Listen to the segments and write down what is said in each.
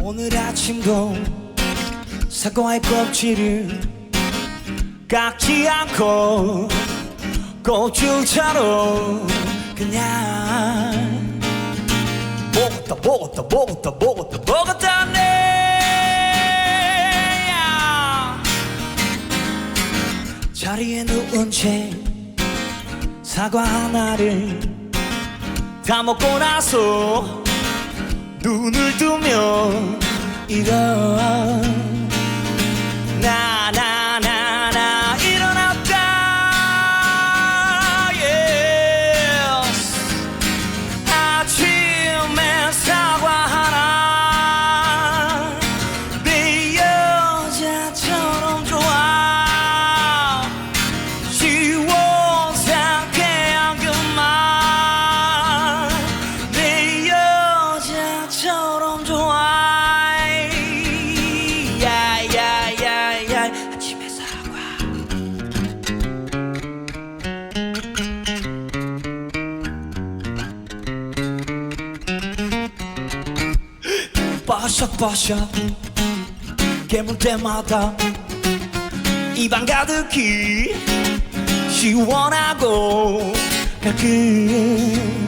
오늘 아침도 사과의 껍질을 깎지 않고 고추처럼 그냥 먹었다 먹었다 먹었다 먹었다 먹었다 네. 자리에 누운 채 사과 하나를 다 먹고 나서 눈을 뜨면 이런 나나나나 바삭바삭 깨물 때마다 입안 가득히 시원하고 가끔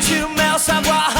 시원상쾌 아침에 사과